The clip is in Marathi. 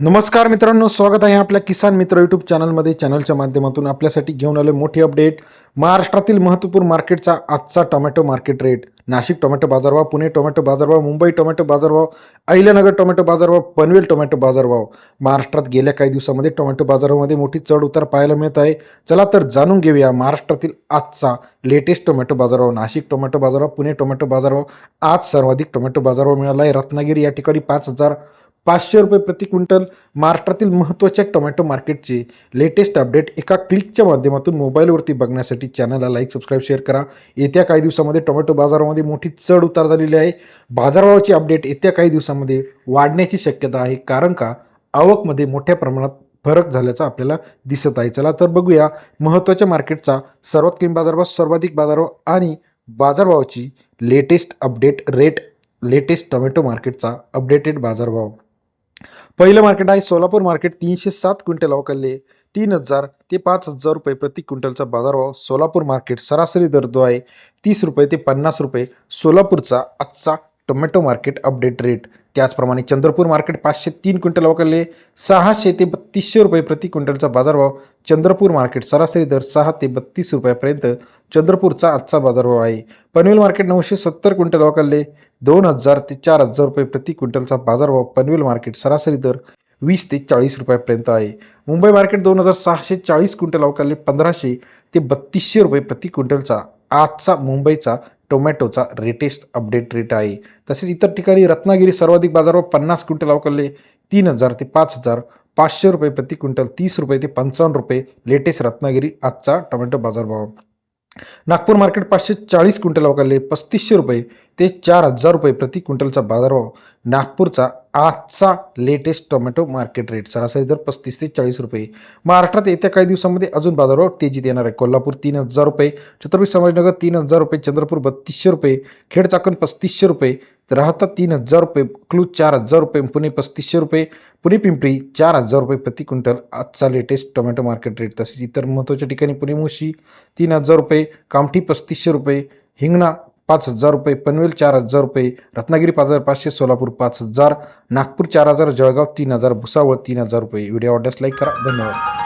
नमस्कार मित्रांनो स्वागत आहे आपल्या किसान मित्र यूट्यूब चॅनलमध्ये. चॅनलच्या माध्यमातून आपल्यासाठी घेऊन आले मोठी अपडेट. महाराष्ट्रातील महत्त्वपूर्ण मार्केटचा आजचा tomato market rate. Nashik tomato बाजारभाव पुणे टोमॅटो बाजारभाव मुंबई टोमॅटो बाजारभाव अहिल्यानगर टोमॅटो बाजारभाव पनवेल टोमॅटो बाजारभाव. महाराष्ट्रात गेल्या काही दिवसामध्ये टोमॅटो बाजारामध्ये मोठी चढ उतार पाहायला मिळत आहे. चला तर जाणून घेऊया महाराष्ट्रातील आजचा लेटेस्ट टोमॅटो बाजारभाव. नाशिक टोमॅटो बाजारभाव पुणे टोमॅटो बाजारभाव. आज सर्वाधिक टोमॅटो बाजारभाव मिळाला आहे. रत्नागिरी या ठिकाणी पाच हजार पाचशे रुपये प्रति क्विंटल महाराष्ट्रातील महत्त्वाच्या टोमॅटो मार्केटचे लेटेस्ट अपडेट एका क्लिकच्या माध्यमातून मोबाईलवरती बघण्यासाठी चॅनलला लाईक सबस्क्राईब शेअर करा. येत्या काही दिवसामध्ये टोमॅटो बाजारामध्ये मोठी चढ उतार झालेली आहे. बाजारभावाची अपडेट येत्या काही दिवसामध्ये वाढण्याची शक्यता आहे. कारण का? आवकमध्ये मोठ्या प्रमाणात फरक झाल्याचा आपल्याला दिसत आहे. चला तर बघूया महत्त्वाच्या मार्केटचा सर्वात कमी बाजारभाव सर्वाधिक बाजारभाव आणि बाजारभावाची latest update rate latest tomato मार्केटचा अपडेटेड बाजारभाव. पहिलं मार्केट आहे सोलापूर मार्केट तीनशे सात क्विंटल अवकालले तीन हजार ते पाच हजार रुपये प्रति क्विंटलचा बाजारभाव सोलापूर मार्केट सरासरी दर जो आहे तीस रुपये ते पन्नास रुपये सोलापूरचा आजचा टोमॅटो मार्केट अपडेट रेट त्याचप्रमाणे चंद्रपूर मार्केट पाचशे तीन क्विंटल अवकालले सहाशे ते बत्तीसशे रुपये प्रति क्विंटलचा बाजारभाव. चंद्रपूर मार्केट सरासरी दर सहा ते बत्तीस रुपयापर्यंत चंद्रपूरचा आजचा बाजारभाव आहे. पनवेल मार्केट नऊशे सत्तर क्विंटल अवकालले दोन हजार ते चार हजार रुपये प्रति क्विंटलचा बाजारभाव पनवेल मार्केट सरासरी दर वीस ते चाळीस रुपयापर्यंत आहे. मुंबई मार्केट दोन हजार सहाशे चाळीस क्विंटल अवकाले पंधराशे ते बत्तीसशे रुपये प्रति क्विंटलचा. आजचा मुंबईचा टोमॅटोचा रेटेस्ट अपडेट रेट आहे. तसेच इतर ठिकाणी रत्नागिरी सर्वाधिक बाजारभाव पन्नास क्विंटल अवकालले तीन हजार ते पाच हजार पाचशे रुपये प्रति क्विंटल तीस रुपये ते पंचावन्न रुपये लेटेस्ट रत्नागिरी आजचा टोमॅटो बाजारभाव. नागपूर मार्केट पाचशे चाळीस क्विंटल अवकालले पस्तीसशे रुपये ते चार हजार रुपये प्रति क्विंटलचा बाजारभाव. नागपूरचा आजचा लेटेस्ट टोमॅटो मार्केट रेट सरासरी दर पस्तीस ते चाळीस रुपये. महाराष्ट्रात येत्या काही दिवसामध्ये अजून बाजारभाव तेजीत येणार आहे. कोल्हापूर तीन हजार रुपये छत्रपती संभाजीनगर तीन हजार रुपये चंद्रपूर बत्तीसशे रुपये खेड चाकण पस्तीसशे रुपये राहता तीन हजार रुपये. क्लूज चार हजार रुपये पुणे पस्तीसशे रुपये. पुणे पिंपरी चार हजार रुपये प्रति क्विंटल. आजचा लेटेस्ट टोमॅटो मार्केट रेट तसेच इतर महत्त्वाच्या ठिकाणी पुणे मुशी तीन हजार रुपये कामठी पस्तीसशे रुपये हिंगणा पाच हजार रुपये पनवेल चार हजार रुपये रत्नागिरी पाच हजार पाचशे सोलापूर पाच हजार नागपूर चार हजार जळगाव तीन हजार भुसावळ तीन हजार रुपये. व्हिडिओ आवडल्यास लाईक करा. धन्यवाद.